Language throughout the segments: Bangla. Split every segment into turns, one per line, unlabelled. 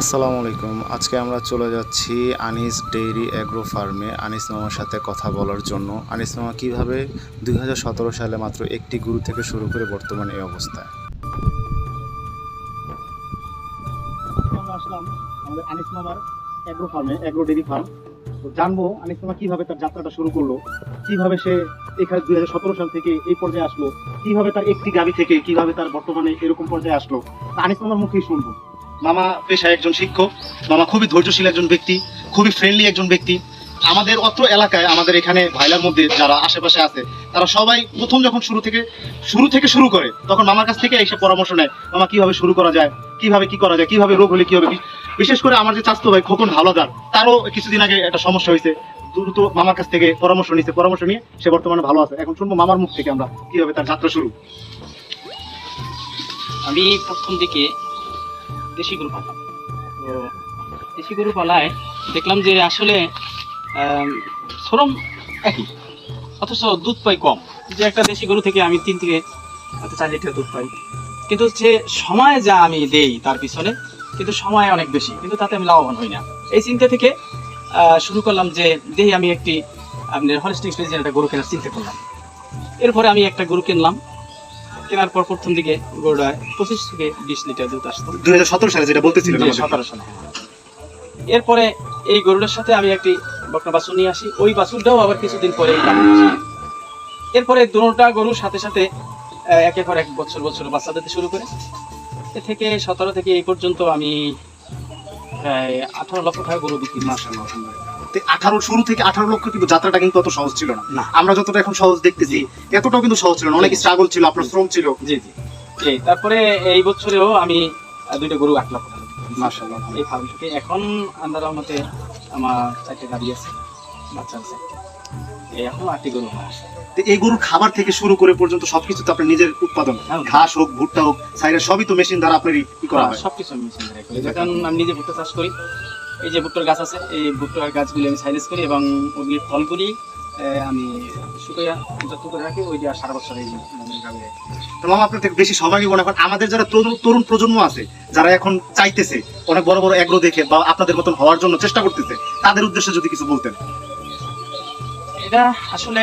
আসসালামু আলাইকুম। আজকে আমরা চলে যাচ্ছি আনিস ডেইরি অ্যাগ্রো ফার্মে। আনিস মামার সাথে কথা বলার জন্য। আনিস মামা, কীভাবে দুই সালে মাত্র একটি গুরু থেকে শুরু করে বর্তমানে এই অবস্থায়?
Aslam agro farm, agro dairy farm. জানব আনিস মামা কীভাবে তার যাত্রাটা শুরু করল, কীভাবে সে এখানে দুই হাজার সতেরো সাল থেকে এই পর্যায়ে আসলো, কীভাবে তার একটি গাবি থেকে, কীভাবে তার বর্তমানে এরকম পর্যায়ে আসলো। আনিস মামার মুখেই শুনব। মামা পেশায় একজন শিক্ষক, মামা খুবই ধৈর্যশীল একজন ব্যক্তি, খুবই ফ্রেন্ডলি একজন ব্যক্তি। আমাদের অত্র এলাকায়, আমাদের এখানে ভাইলার মধ্যে যারা আশেপাশে আছে, তারা সবাই প্রথম যখন শুরু থেকে শুরু থেকে শুরু করে, তখন মামার কাছ থেকে এসে পরামর্শ নেয়, মামা কীভাবে শুরু করা যায়, কীভাবে কি করা যায়, কীভাবে রোগ হলে কি হবে? বিশেষ করে আমার যে চাস্তো ভাই খোকন হাওলাদার তারও কিছুদিন আগে একটা সমস্যা হয়েছে। দ্রুত মামার কাছ থেকে পরামর্শ নিচ্ছে পরামর্শ নিয়ে সে বর্তমানে ভালো আছে। এখন শুনব মামার মুখ থেকে আমরা কীভাবে তার যাত্রা শুরু।
আমি প্রথম দিকে দেশি গরু পালতাম তো দেশি গরু পালায় দেখলাম যে আসলে শ্রম একই, অথচ দুধ পাই কম। যে একটা দেশি গরু থেকে আমি তিন থেকে চার লিটার দুধ পাই। কিন্তু যে সময় যা আমি দেই তার পিছনে, কিন্তু সময় অনেক বেশি, কিন্তু তাতে আমি লাভবান হই না। এই চিন্তা থেকে শুরু করলাম যে দেই আমি একটি, আপনার হলিস্টিক স্পেসিয়াল একটা গরু কেনার চিন্তা করলাম। এরপরে আমি একটা গরু কিনলাম। কেনার পর প্রথম দিকে গরুটা পঁচিশ থেকে বিশ লিটার দুধ আসতো।
দুই সালে যেটা বলতেছিলেন
সতেরো সালে। এরপরে এই গরুটার সাথে আমি একটি বকনা বাছুর নিয়ে আসি। ওই বাছুরটাও আবার কিছুদিন পরে এরপরে দুটা গরুর সাথে সাথে একের পর এক বছর বছর বাচ্চা দিতে শুরু করে। এ থেকে সতেরো থেকে এই পর্যন্ত আমি প্রায় আঠারো লক্ষ টাকা গরু বিক্রি করি।
আঠারো শুরু থেকে আঠারো লক্ষ কিন্তু যাত্রাটা কিন্তু অত সহজ ছিল না। আমরা যতটা এখন সহজ দেখতেছি এতটাও কিন্তু সহজ ছিল না। অনেক স্ট্রাগল ছিল আপনার শ্রম ছিল।
জি জি। তারপরে এই বছরেও আমি দুইটা গরু আট লক্ষ এই ফার্ম থেকে। এখন আল্লাহ রহমতে আমার চারটে গাড়ি আছে বাচ্চা আছে। এখন আটটি গরু
তো এই গরুর খাবার থেকে শুরু করে পর্যন্ত সবকিছু তো আপনার নিজের উৎপাদন।
হ্যাঁ।
ঘাস হোক ভুট্টা হোক সাইডের সবই তো মেশিন দ্বারা আপনার ই করা হয়
সবকিছু আমি মেশিন দ্বারা করি। যখন আমি নিজে ভুট্টা চাষ করি এই যে ভুট্টোর গাছ আছে, এই ভুট্টোর গাছগুলি আমি সাইলেজ করি এবং ওগুলির ফলগুলি আমি শুকাইয়া যত্ন করে রাখি, ওই যে সারা বছর এই আমি গাবে রাখি।
তো মামা, আপনার থেকে বেশি সময় মনে করেন, আমাদের যারা তরুণ প্রজন্ম আছে, যারা এখন চাইতেছে, অনেক বড় বড় এগ্রো দেখে বা আপনাদের মতন হওয়ার জন্য চেষ্টা করতেছে, তাদের উদ্দেশ্যে যদি কিছু বলতেন
এটা আসলে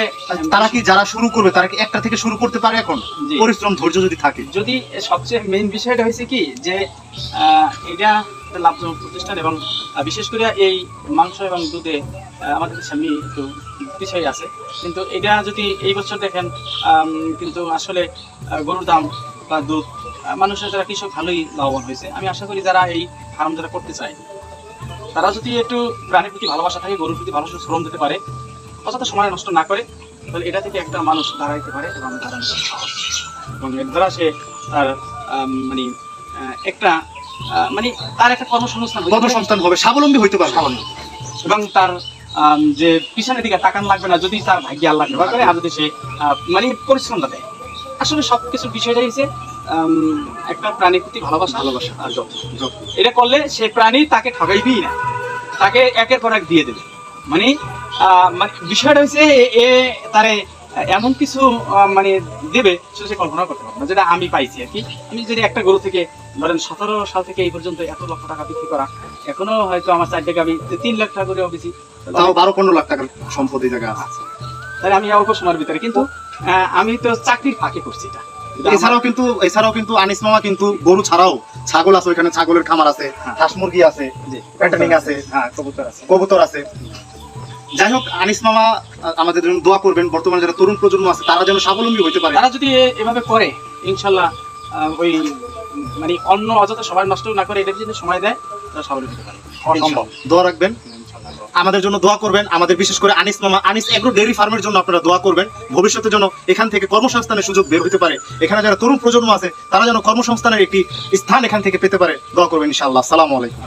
তারা কি যারা শুরু করবে তারা কি একটা থেকে শুরু করতে পারে এখন? পরিশ্রম ধৈর্য যদি থাকে।
যদি সবচেয়ে মেইন বিষয়টা হয়েছে কি যে এটা লাভজনক প্রতিষ্ঠান এবং বিশেষ করে এই মাংস এবং দুধে আমাদের স্বামী একটু পিছিয়ে আছে। কিন্তু এটা যদি এই বছর দেখেন কিন্তু আসলে গরুর দাম বা দুধ মানুষের যারা কৃষক ভালোই লাভবান হয়েছে। আমি আশা করি যারা এই ফার্ম যারা করতে চায় তারা যদি একটু প্রাণীর প্রতি ভালোবাসা থাকে গরুর প্রতি ভালোবাসা শ্রম দিতে পারে অযথা সময় নষ্ট না করে তাহলে এটা থেকে একটা মানুষ দাঁড়াইতে পারে এবং দাঁড়ানো সাহস এবং এর দ্বারা সে তার মানে একটা মানে তার একটা কর্মসংস্থান
কর্মসংস্থান হবে স্বাবলম্বী হইতে পারবে।
স্বাবলম্বী। এবং তার যে পিছনের দিকে তাকান লাগবে না যদি তার ভাগ্যে আল্লাহ কৃপা করে আর যদি সে মানে পরিশ্রমটা দেয়। আসলে সবকিছু বিষয়টাই হচ্ছে একটা প্রাণীর প্রতি ভালোবাসা। ভালোবাসা আর। এটা করলে সে প্রাণী তাকে ঠগাইবেই না। তাকে একের পর এক দিয়ে দেবে। মানে বিষয়টা হচ্ছে এ- তারে এমন কিছু মানে দেবে সেটা সে কল্পনা করতে পারবে না যেটা আমি পাইছি আর কি। আমি যদি একটা গরু থেকে ধরেন সতেরো সাল থেকে এই পর্যন্ত এত লক্ষ টাকা বিক্রি করা এখনও হয়তো আমার চার টাকা আমি তিন লাখ টাকা করেও বেশি।
তাও বারো পনেরো লাখ টাকার সম্পদ এই জায়গায় আছে।
তাহলে আমি অল্প সময়ের ভিতরে কিন্তু আমি তো চাকরির ফাঁকে করছি এটা।
এছাড়াও কিন্তু এছাড়াও কিন্তু আনিস মামা কিন্তু গরু ছাড়াও ছাগল আছে ওইখানে ছাগলের খামার আছে
হ্যাঁ।
হাঁস মুরগি আছে আছে
হ্যাঁ কবুতর আছে।
কবুতর আছে। যাই হোক আনিস মামা আমাদের জন্য দোয়া করবেন। বর্তমানে যারা তরুণ প্রজন্ম আছে তারা যেন স্বাবলম্বী হইতে পারে।
তারা যদি এভাবে করে ইনশাল্লাহ ওই মানে অন্য অযথা সময় নষ্ট না করে এটা যদি সময় দেয় তারা সবাই হতে পারে।
অসম্ভব। দোয়া রাখবেন। আমাদের জন্য দোয়া করবেন। আমাদের বিশেষ করে আনিস মামা আনিস এগ্রো ডেয়ারি ফার্মের জন্য আপনারা দোয়া করবেন। ভবিষ্যতে যেন এখান থেকে কর্মসংস্থানের সুযোগ বের হতে পারে। এখানে যারা তরুণ প্রজন্ম আছে তারা যেন কর্মসংস্থানের একটি স্থান এখান থেকে পেতে পারে। দোয়া করবেন ইনশাআল্লাহ। সালাম আলাইকুম।